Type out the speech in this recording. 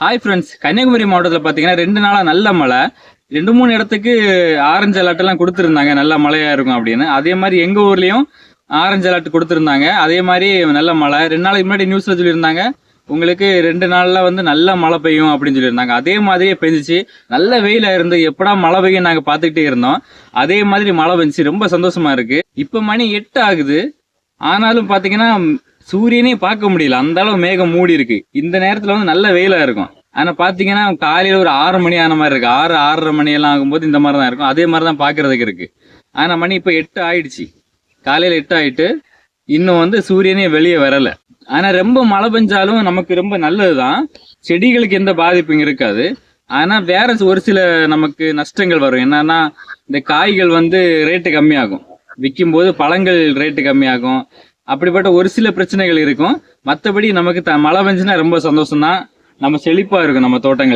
Hi friends Kanyakumari மாவட்டத்தில் பார்த்தீங்கன்னா ரெண்டு நாளாக நல்ல மழை. ரெண்டு மூணு இடத்துக்கு ஆரஞ்சு அலர்ட்லாம் கொடுத்துருந்தாங்க. நல்ல மழையாக இருக்கும் அப்படின்னு. அதே மாதிரி எங்கள் ஊர்லேயும் ஆரஞ்சு அலர்ட் கொடுத்துருந்தாங்க. அதே மாதிரி நல்ல மழை. ரெண்டு நாளைக்கு முன்னாடி நியூஸில் சொல்லியிருந்தாங்க. உங்களுக்கு ரெண்டு நாளில் வந்து நல்ல மழை பெய்யும் அப்படின்னு சொல்லியிருந்தாங்க. அதே மாதிரியே பெஞ்சிச்சு. நல்ல வெயிலாக இருந்து எப்படா மழை பெய்யும் நாங்கள் பார்த்துக்கிட்டே இருந்தோம். அதே மாதிரி மழை பெஞ்சிச்சு. ரொம்ப சந்தோஷமாக இருக்குது இப்போ மணி எட்டு ஆகுது. ஆனாலும் பார்த்தீங்கன்னா சூரியனே பார்க்க முடியல. அந்த அளவு மேகம் மூடி இருக்கு. இந்த நேரத்துல வந்து நல்ல வெயிலா இருக்கும். ஆனா பாத்தீங்கன்னா காலையில ஒரு ஆறு மணி ஆன மாதிரி இருக்கு. ஆறு ஆறரை மணி எல்லாம் ஆகும்போது இந்த மாதிரி தான் இருக்கும். அதே மாதிரி தான் பாக்குறதுக்கு இருக்கு. ஆனா மணி இப்ப எட்டு ஆயிடுச்சு. காலையில எட்டு ஆயிட்டு இன்னும் வந்து சூரியனே வெளியே வரல. ஆனா ரொம்ப மழை பெஞ்சாலும் நமக்கு ரொம்ப நல்லதுதான். செடிகளுக்கு எந்த பாதிப்பும் இருக்காது. ஆனா வேற ஒரு சில நமக்கு நஷ்டங்கள் வரும். என்னன்னா இந்த காய்கள் வந்து ரேட்டு கம்மியாகும். விற்கும்போது பழங்கள் ரேட்டு கம்மியாகும். அப்படிப்பட்ட ஒரு சில பிரச்சனைகள் இருக்கும். மற்றபடி நமக்கு த மழை பெஞ்சுன்னா ரொம்ப சந்தோஷம் தான் நம்ம செழிப்பா இருக்கும் நம்ம தோட்டங்களே.